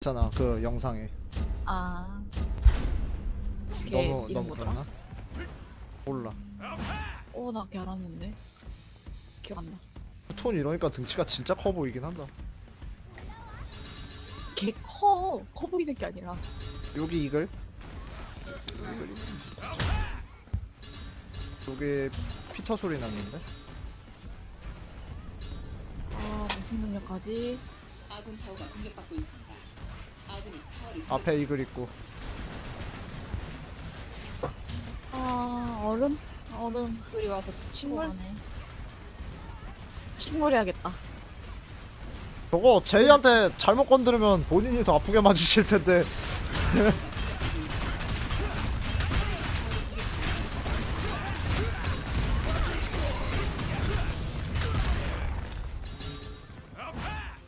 있잖아 그 영상에 아. 걔 너무 이름 너무 뭐더라? 그러나? 몰라 어, 나 걔 알았는데. 기억 안 나. 톤 이러니까 등치가 진짜 커 보이긴 한다 걔 커. 커 보이는 게 아니라. 여기 이글 여기 피터 소리 났는데 아, 무슨 능력 하지? 아군 타워가 공격받고 있습니다. 앞에 이글 있고 아, 얼음? 얼음. 우리 와서 식물? 친구하네. 식물 해야겠다. 저거 제이한테 잘못 건드리면 본인이 더 아프게 맞으실 텐데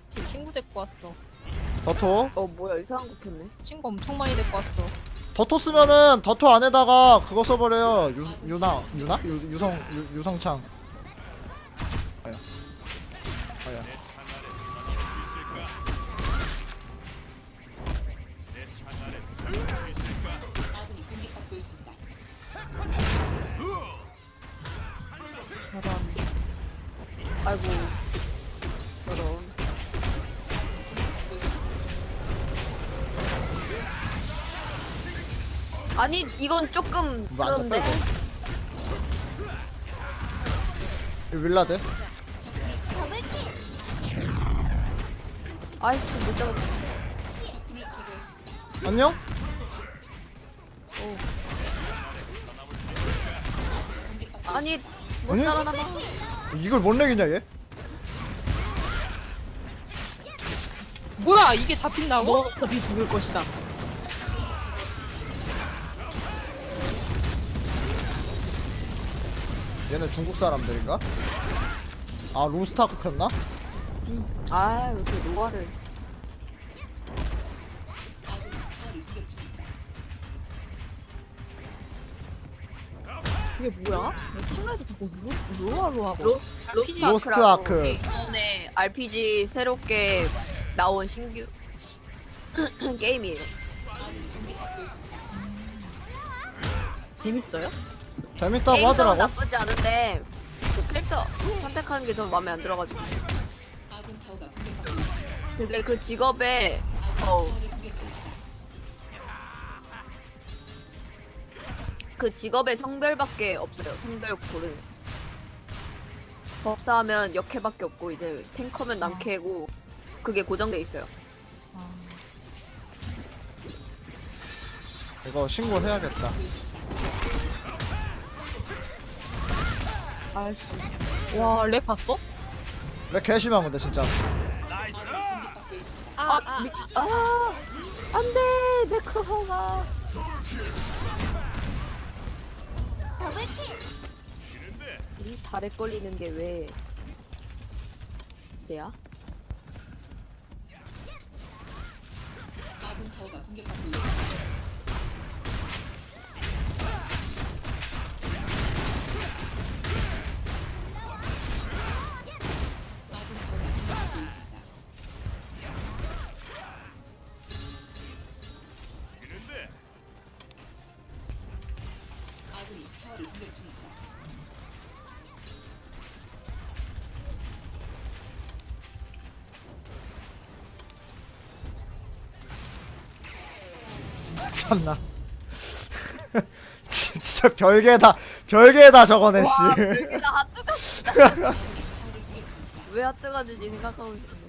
제 친구 데리고 왔어. 더토? 어 뭐야 이상한 거 켰네. 친구 엄청 많이 데리고 왔어. 더토 쓰면은 더토 안에다가 그거 써버려요. 유, 유나 유나? 유, 유성 유, 유성창 아니 이건 조금 뭐안 그런데 잡혀, 이 윌라드 아이씨 못 잡았다 안녕? 아니 못 아니? 살아남아 이걸 못 내기냐 얘? 뭐야 이게 잡힌다고? 너 어차피 죽을 것이다. 얘네 중국 사람들인가? 아 로스타크 켰나? 아왜 이렇게 노화를 그게 뭐야? 왜 팀라이트 자꾸 로, 로아로 하고. 로, 로스트 로스트 아크라고 아크. 이번에 RPG 새롭게 나온 신규 게임이에요 재밌어요? 재밌다고 게임성은 하더라고 나쁘지 않은데 그 캐릭터 선택하는 게 더 마음에 안 들어가지고. 근데 그 직업에 어, 그 직업의 성별밖에 없어요. 성별 고르는. 법사하면 역해밖에 없고 이제 탱커면 남캐고 그게 고정돼 있어요. 아, 이거 신고해야겠다 아이씨. 와, 렉 봤어? 왜 개심한 건데 진짜 아, 미치. 아, 안돼 내 크호가. 이 달에 걸리는 게 왜? 이제야? 참나 진짜 별개다 별개다 저거네 씨 와, 별게 다 핫뜨가 진짜. 왜 핫뜨가 지지 생각하고 있었네.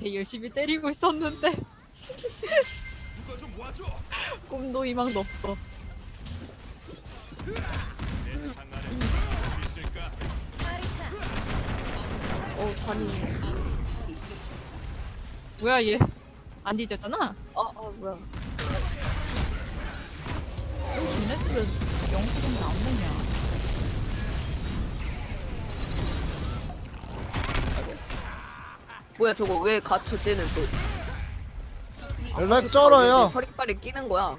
걔 열심히 때리고 있었는데. 꿈도 희망도 없어. 어, 잔이. 뭐야 얘? 안 뒤졌잖아? 어, 어, 뭐야. 쟤네들은 영수증이 안 먹냐? 뭐야, 저거 왜 갇혀지는 또. 랩 쩔어요 허리빨이 끼는 거야.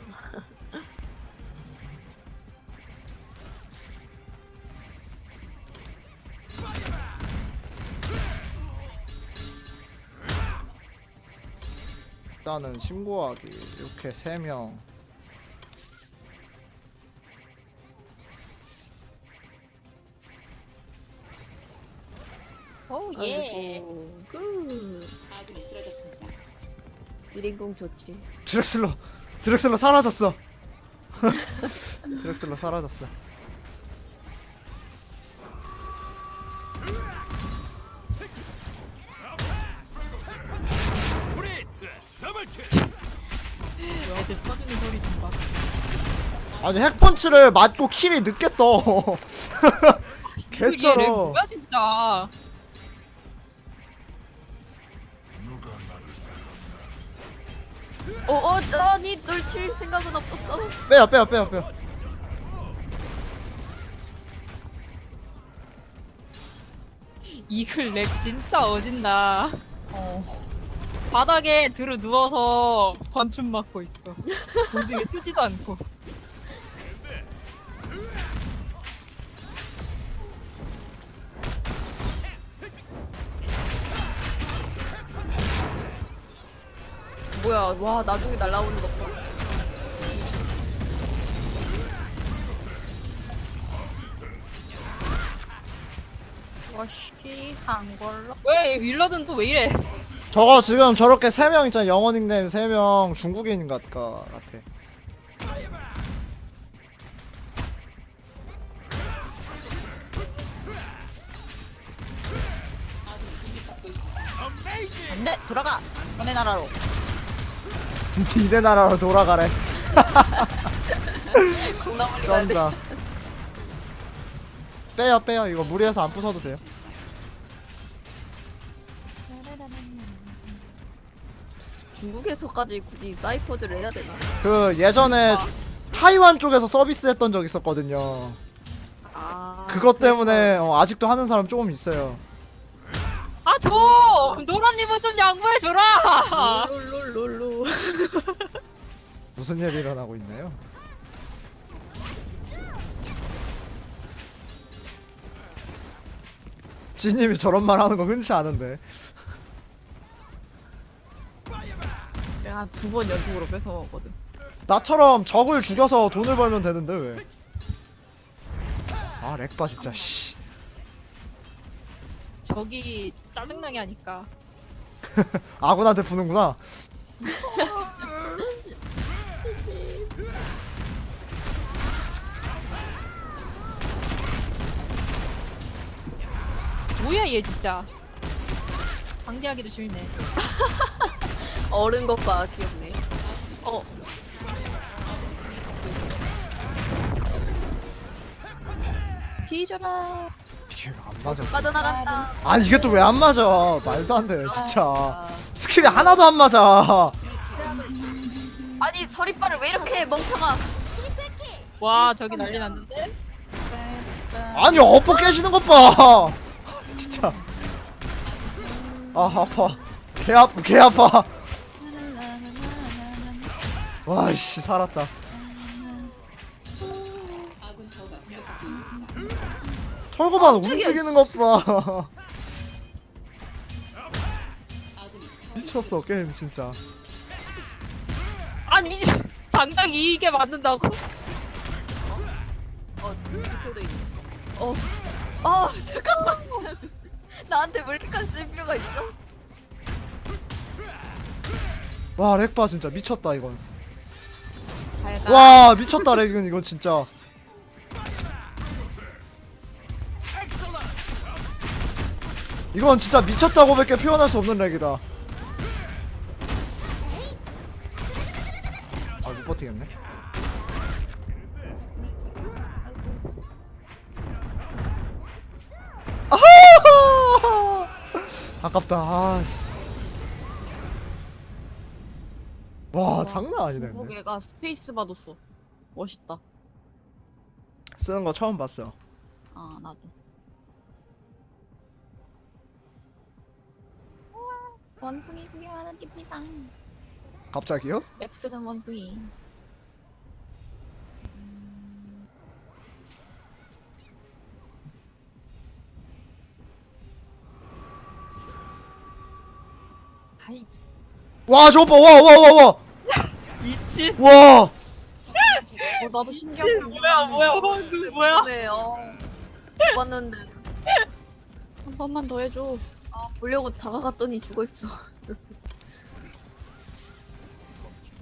일단은 신고하기 이렇게 세 명. 오 아이고 그 아군이 쓰러졌습니다. 1인공 좋지 드렉슬러 드렉슬러 사라졌어. 드렉슬러 사라졌어. 애들 터지는 소리 좀 봐. 아니 핵펀치를 맞고 킬이 늦게 떠. 이게 렉 개쩔어. 뭐야 진짜. 어 어 아니 널칠 생각은 없었어 빼요 빼요 빼요 빼요. 이글 렉 진짜 어진다. 어. 바닥에 들어 누워서 관춤 맞고 있어. 도중에 뜨지도 않고. 뭐야 와 나중에 날라오는 것봐 와씨 한 걸로. 왜 윌러든 또 왜 이래? 저거 지금 저렇게 세 명 있잖아 영어 닉네임 세 명 중국인 같, 가- 같아. 안돼 돌아가. 너네 나라로. 니네 나라로 돌아가래. 돼 쩐다. 빼요 빼요 이거 무리해서 안 부숴도 돼요. 중국에서까지 굳이 사이퍼즈를 해야 되나 그 예전에 타이완 쪽에서 서비스했던 적 있었거든요. 아 그것 때문에 어, 아직도 하는 사람 조금 있어요. 아 줘! 노란 리본 좀 양보해 줘라. 롤롤롤롤 무슨 일이 일어나고 있나요? 지님이 저런 말 하는 거 흔치 않은데. 두 번 연속으로 뺏어 먹었거든. 나처럼 적을 죽여서 돈을 벌면 되는데 왜? 아 렉바 진짜 씨. 저기 짜증나게 하니까. 아군한테 부는구나. 뭐야 얘 진짜. 방대하기도 싫네. 어른 것봐 귀엽네 어 뒤져라. 이게 안 맞아? 빠져나간다 아 이게 또 왜 안 맞아? 말도 안 돼, 진짜. 스킬이 하나도 안 맞아. 아니 서리빨을 왜 이렇게 해 멍청아 와 저기 난리 났는데. 아니 엎어 깨지는 것 봐. 진짜. 아 아파. 개 아파, 개 아파. 와씨 살았다. 철거반 움직이는 것 봐. 미쳤어 게임 진짜. 아니. 장작 이게 맞는다고? 어 있네 어 어, 잠깐만 나한테 물티칸 쓸 필요가 있어? 와 렉바 진짜 미쳤다 이건. 잘 가. 와 미쳤다 렉은 이건 진짜. 이건 진짜 미쳤다고밖에 표현할 수 없는 렉이다. 아 못 버티겠네. 아하! 아깝다. 아, 씨. 와 장난 아니네. 근데. 중국애가 스페이스 받았어. 멋있다. 쓰는 거 처음 봤어. 아 나도. 원숭이 구경하는 띠삐다. 갑자기요? 렉스는 원숭이. 아이 와 저거 봐와와 와와 미친. 와. 어 나도 신기한 거 뭐야 뭐야 방금 뭐야? 왜요 봤는데 한 번만 더 해줘 아 보려고 다가갔더니 죽어 있어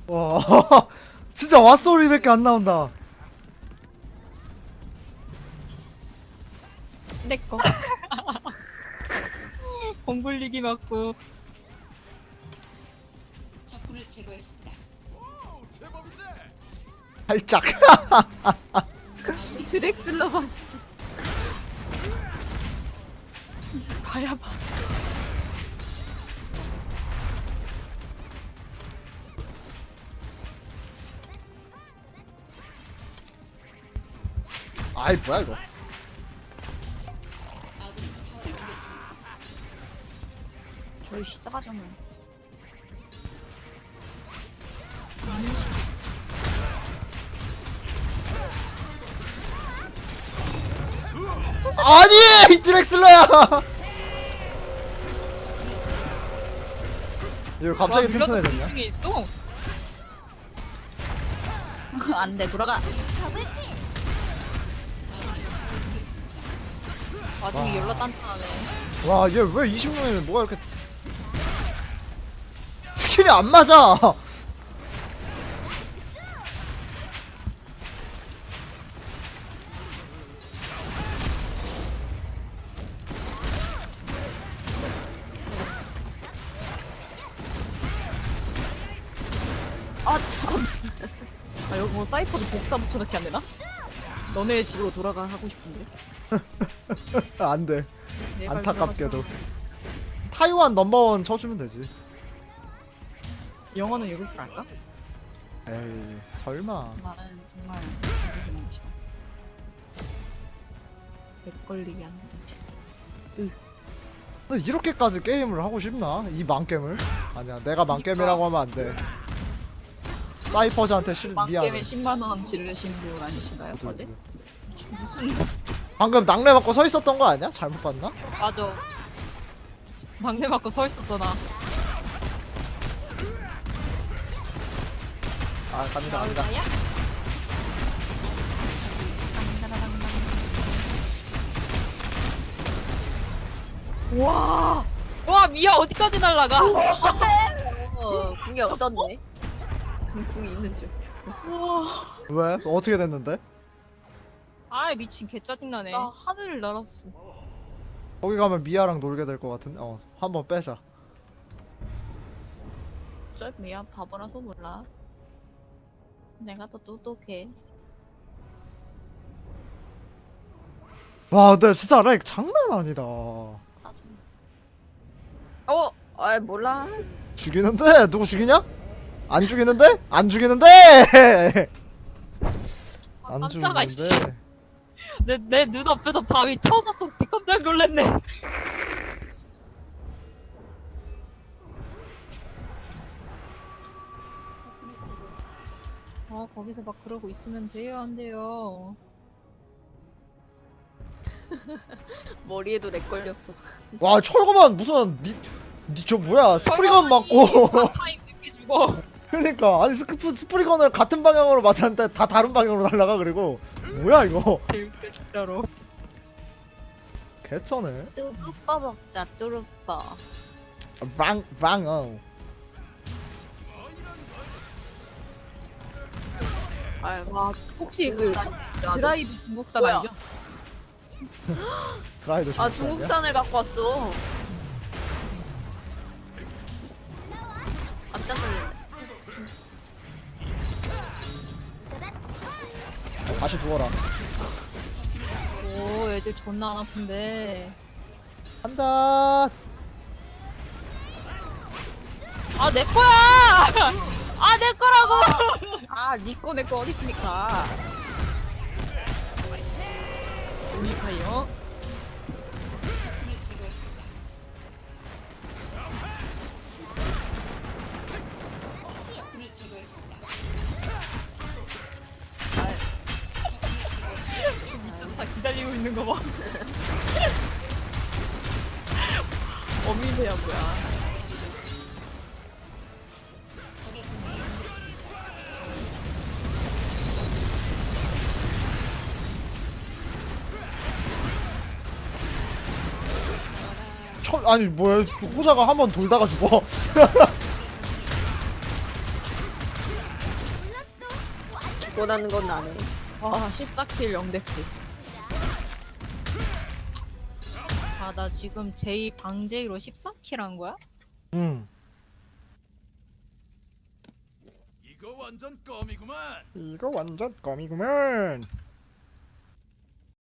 와. 진짜 왓소 리밖에 안 나온다. 내 거. 공굴리기 맞고. 살짝. 드렉슬러 봐 진짜 봐야 봐. 아이 뭐야 이거. 저희 시다가잖 아 아니 이 드렉슬러야. 이거 갑자기 와, 튼튼해졌냐? 중에 있어. 안돼 돌아가 나중에 열라 단단하네. 와, 얘 왜 20명이면 뭐가 이렇게 스킬이 안 맞아. 아참 아 여기 뭐 사이퍼도 복사 붙여넣기 안 되나? 너네 집으로 돌아가 하고 싶은데. 안 돼. 제발 안타깝게도. 타이완 넘버원 쳐주면 되지. 영어는 읽을 줄 알까? 에이, 설마. 나는 정말 모르겠는 것이야. 맥걸리기 안 돼. 근데 이렇게까지 게임을 하고 싶나? 이 망겜을? 아니야, 내가 망겜이라고 하면 안 돼. 사이퍼즈한테 실 미안해. 빵게임에 10만 원 지르신 분 아니신가요? 어제? 무슨 방금 낙뢰 맞고 서 있었던 거 아니야? 잘못 봤나? 맞아. 막내 맞고 서 있었어 나. 아, 갑니다, 갑니다. 와. 와 미야 어디까지 날라가? 어 궁이 없었네 궁- 궁이 있는 줄 와. 왜? 어떻게 됐는데? 아 미친 개 짜증나네. 나 하늘을 날았어. 거기 가면 미아랑 놀게 될 것 같은데? 어, 한번 빼자. 쩔 미야 바보라서 몰라. 내가 더 똑똑해. 와, 근데 진짜 렉 장난 아니다. 어? 아 몰라 죽이는데? 누구 죽이냐? 안 죽이는데? 안 죽이는데? 안 깜짝아, 씨. 죽이는데? 내내 눈앞에서 바위 터졌어. 깜짝 놀랐네. 아 거기서 막 그러고 있으면 돼요 안 돼요. 머리에도 렉 걸렸어 와, 철거만 무슨 니, 니저 뭐야? 스프리건 맞고. 타임 죽어. 그러니까 아니 스프 스프리건을 같은 방향으로 맞았는데 다 다른 방향으로 날라가 그리고 뭐야 이거? 진짜로. 개쩌네. 뚜루빠 먹자 뚜루빠. 방 방어. 아와 혹시 그 야, 드라이브 중국산 뭐야? 알죠? 드라이도 아 중국산이야? 중국산을 갖고 왔어 다시 누워라. 오 애들 존나 안 아픈데. 간다. 아 내 거야. 아 내 거라고. 아 니꺼 내꺼 어디 있습니까? 우니카요? 처, 아니 뭐야 호자가 한 번 돌다가 죽어 원하는 건 나네. 아 14킬 0데스. 아 나 지금 제이 방제이로 13킬 한 거야? 응 이거 완전 껌이구만. 이거 완전 껌이구만